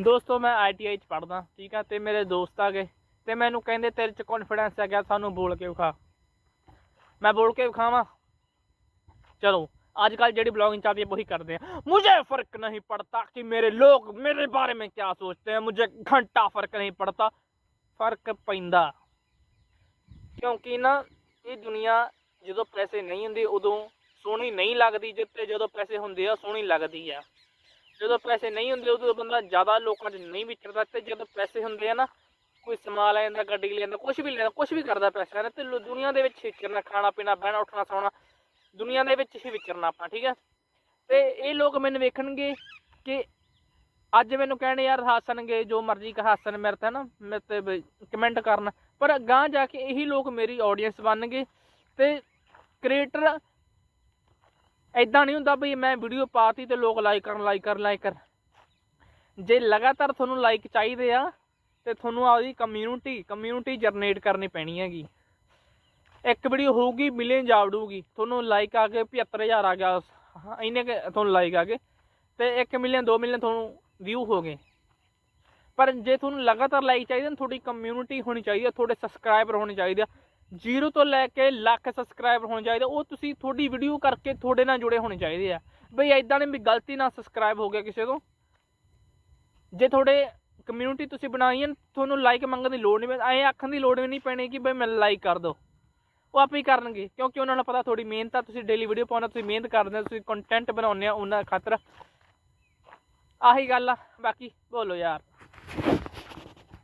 ਦੋਸਤੋ ਮੈਂ ਆਈਟੀਆਈ ਚ ਪੜਦਾ ਠੀਕ ਆ ਤੇ ਮੇਰੇ ਦੋਸਤ ਆ ਗਏ ਤੇ ਮੈਨੂੰ ਕਹਿੰਦੇ ਤੇਰੇ ਚ ਕੌਨਫੀਡੈਂਸ ਆ ਗਿਆ ਸਾਨੂੰ ਬੋਲ ਕੇ ਵਿਖਾ ਮੈਂ ਬੋਲ ਕੇ ਵਿਖਾਵਾਂ ਚਲੋ आजकल जेडी ब्लॉगिंग चल रही है वही करते हैं मुझे फर्क नहीं पड़ता कि मेरे लोग मेरे बारे में क्या सोचते हैं मुझे घंटा फर्क नहीं पड़ता फर्क पैंदा ਕਿਉਂਕਿ ਨਾ ਇਹ ਦੁਨੀਆ ਜਦੋਂ ਪੈਸੇ ਨਹੀਂ ਹੁੰਦੇ ਉਦੋਂ ਸੋਹਣੀ ਨਹੀਂ ਲੱਗਦੀ ਜਿੱਤੇ ਜਦੋਂ ਪੈਸੇ ਹੁੰਦੇ ਆ ਸੋਹਣੀ ਲੱਗਦੀ ਆ ਜਦੋਂ ਪੈਸੇ ਨਹੀਂ ਹੁੰਦੇ, ਉਦੋਂ ਬੰਦਾ ਜ਼ਿਆਦਾ ਲੋਕਾਂ 'ਚ ਨਹੀਂ ਵਿਚਰਦਾ ਤੇ ਜਦੋਂ ਪੈਸੇ ਹੁੰਦੇ ਆ ਨਾ, ਕੋਈ ਸਮਾਨ ਲੈ ਜਾਂਦਾ, ਗੱਡੀ ਲੈ ਜਾਂਦਾ ਕੁਝ ਵੀ ਲੈ ਜਾਂਦਾ ਕੁਝ ਵੀ ਕਰਦਾ ਪੈਸਿਆਂ ਨਾਲ ਤੇ ਦੁਨੀਆ ਦੇ ਵਿੱਚ ਵਿਚਰਨਾ, ਖਾਣਾ ਪੀਣਾ, ਬਹਿਣਾ, ਉੱਠਣਾ, ਸੌਣਾ, ਦੁਨੀਆ ਦੇ ਵਿੱਚ ਹੀ ਵਿਚਰਨਾ ਆਪਾਂ, ਠੀਕ ਹੈ ਤੇ ਇਹ ਲੋਕ ਮੈਨੂੰ ਵੇਖਣਗੇ ਕਿ ਅੱਜ ਮੈਨੂੰ ਕਹਿਣ, ਯਾਰ ਹੱਸਣਗੇ, ਜੋ ਮਰਜ਼ੀ ਕਹ ਹੱਸਣ ਮੇਰੇ ਤੇ ਨਾ, ਮੇਰੇ ਤੇ ਕਮੈਂਟ ਕਰਨ। ਪਰ ਗਾਂ ਜਾ ਕੇ ਇਹੀ ਲੋਕ ਮੇਰੀ ਆਡੀਅנס ਬਣਨਗੇ ਤੇ ਕ੍ਰੀਏਟਰ ਐਦਾਂ ਨਹੀਂ ਹੁੰਦਾ ਬਈ ਮੈਂ ਵੀਡੀਓ ਪਾਤੀ ਤੇ ਲੋਕ ਲਾਈਕ ਕਰਨ ਲਾਈਕ ਕਰਨ ਲਾਈਕ ਕਰ ਜੇ ਲਗਾਤਾਰ ਤੁਹਾਨੂੰ ਲਾਈਕ ਚਾਹੀਦੇ ਆ ਤੇ ਤੁਹਾਨੂੰ ਆਪਦੀ ਕਮਿਊਨਿਟੀ ਕਮਿਊਨਿਟੀ ਜਨਰੇਟ ਕਰਨੀ ਪੈਣੀ ਹੈਗੀ। ਇੱਕ ਵੀਡੀਓ ਹੋਊਗੀ ਮਿਲੀਅਨ ਜਾ ਵੜੂਗੀ। ਤੁਹਾਨੂੰ ਲਾਈਕ ਆ ਗਏ 75000 ਆ ਗਿਆ। ਹਾਂ, ਇੰਨੇ ਕੁ ਤੁਹਾਨੂੰ ਲਾਈਕ ਆ ਗਏ। ਤੇ 1 ਮਿਲੀਅਨ 2 ਮਿਲੀਅਨ ਤੁਹਾਨੂੰ ਵਿਊ ਹੋ ਗਏ। ਪਰ ਜੇ ਤੁਹਾਨੂੰ ਲਗਾਤਾਰ ਲਾਈਕ ਚਾਹੀਦੇ ਨੇ ਤੁਹਾਡੀ ਕਮਿਊਨਿਟੀ ਹੋਣੀ ਚਾਹੀਦੀ ਹੈ ਤੁਹਾਡੇ ਸਬਸਕ੍ਰਾਈਬਰ ਹੋਣੇ ਚਾਹੀਦੇ ਆ ਜ਼ੀਰੋ ਤੋਂ ਲੈ ਕੇ ਲੱਖ ਸਬਸਕ੍ਰਾਈਬਰ ਹੋਣੇ ਚਾਹੀਦੇ ਉਹ ਤੁਸੀਂ ਤੁਹਾਡੀ ਵੀਡੀਓ ਕਰਕੇ ਤੁਹਾਡੇ ਨਾਲ ਜੁੜੇ ਹੋਣੇ ਚਾਹੀਦੇ ਆ। ਬਈ ਐਦਾਂ ਨੇ ਵੀ ਗਲਤੀ ਨਾਲ ਸਬਸਕ੍ਰਾਈਬ ਹੋ ਗਿਆ ਕਿਸੇ ਤੋਂ। ਜੇ ਤੁਹਾਡੇ ਕਮਿਊਨਿਟੀ ਤੁਸੀਂ ਬਣਾਈ ਹੈ ਤੁਹਾਨੂੰ ਲਾਈਕ ਮੰਗਣ ਦੀ ਲੋੜ ਨਹੀਂ ਪੈਣੀ ਐਂ ਆਖਣ ਦੀ ਲੋੜ ਵੀ ਨਹੀਂ ਪੈਣੀ ਕਿ ਬਈ ਮੈਨੂੰ ਲਾਈਕ ਕਰ ਦਿਓ ਉਹ ਆਪੇ ਹੀ ਕਰਨਗੇ, ਕਿਉਂਕਿ ਉਹਨਾਂ ਨੂੰ ਪਤਾ ਤੁਹਾਡੀ ਮਿਹਨਤ ਆ। ਤੁਸੀਂ ਡੇਲੀ ਵੀਡੀਓ ਪਾਉਣਾ ਤੁਸੀਂ ਮਿਹਨਤ ਕਰਦੇ ਹੋ, ਤੁਸੀਂ ਕੰਟੈਂਟ ਬਣਾਉਂਦੇ ਆ ਉਹਨਾਂ ਖਾਤਰ। ਆਹੀ ਗੱਲ ਆ। ਬਾਕੀ ਬੋਲੋ ਯਾਰ।